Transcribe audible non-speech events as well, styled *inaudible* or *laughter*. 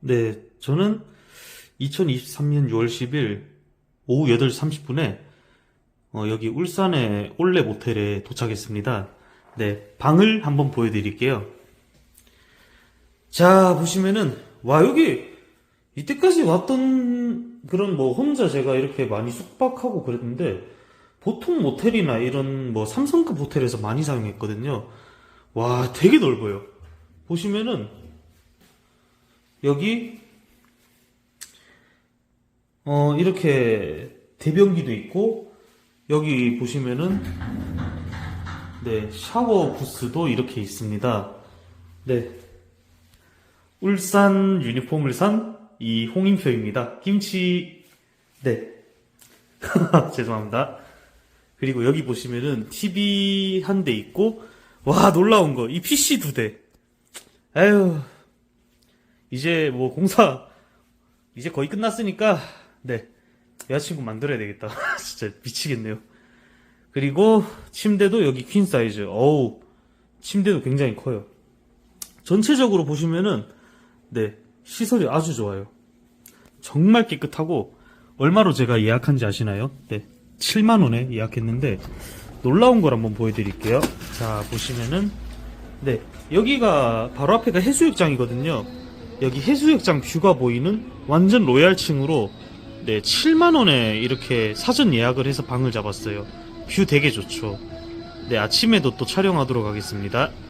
네, 저는 2023년 6월 10일 오후 8시 30분에 어, 여기 울산의 올레 모텔에 도착했습니다. 네, 방을 한번 보여드릴게요. 자, 보시면은, 와, 여기, 이때까지 왔던 그런 뭐 혼자 제가 이렇게 많이 숙박하고 그랬는데, 보통 모텔이나 이런 뭐 삼성급 호텔에서 많이 사용했거든요. 와, 되게 넓어요. 보시면은, 여기 어 이렇게 대변기도 있고 여기 보시면은 네 샤워 부스도 이렇게 있습니다. 네 울산 유니폼을 산 이 홍인표입니다. 김치 네 *laughs* 죄송합니다. 그리고 여기 보시면은 TV 한 대 있고 와 놀라운 거 이 PC 두 대. 아유 이제 뭐 공사 이제 거의 끝났으니까 네 여자친구 만들어야 되겠다. *laughs* 진짜 미치겠네요. 그리고 침대도 여기 퀸 사이즈. 어우 침대도 굉장히 커요. 전체적으로 보시면은 네 시설이 아주 좋아요. 정말 깨끗하고 얼마로 제가 예약한지 아시나요? 네 7만원에 예약했는데 놀라운 걸 한번 보여드릴게요. 자 보시면은 네 여기가 바로 앞에가 해수욕장이거든요 여기 해수욕장 뷰가 보이는 완전 로얄층으로 네 7만원에 이렇게 사전 예약을 해서 방을 잡았어요. 뷰 되게 좋죠. 네 아침에도 또 촬영하도록 하겠습니다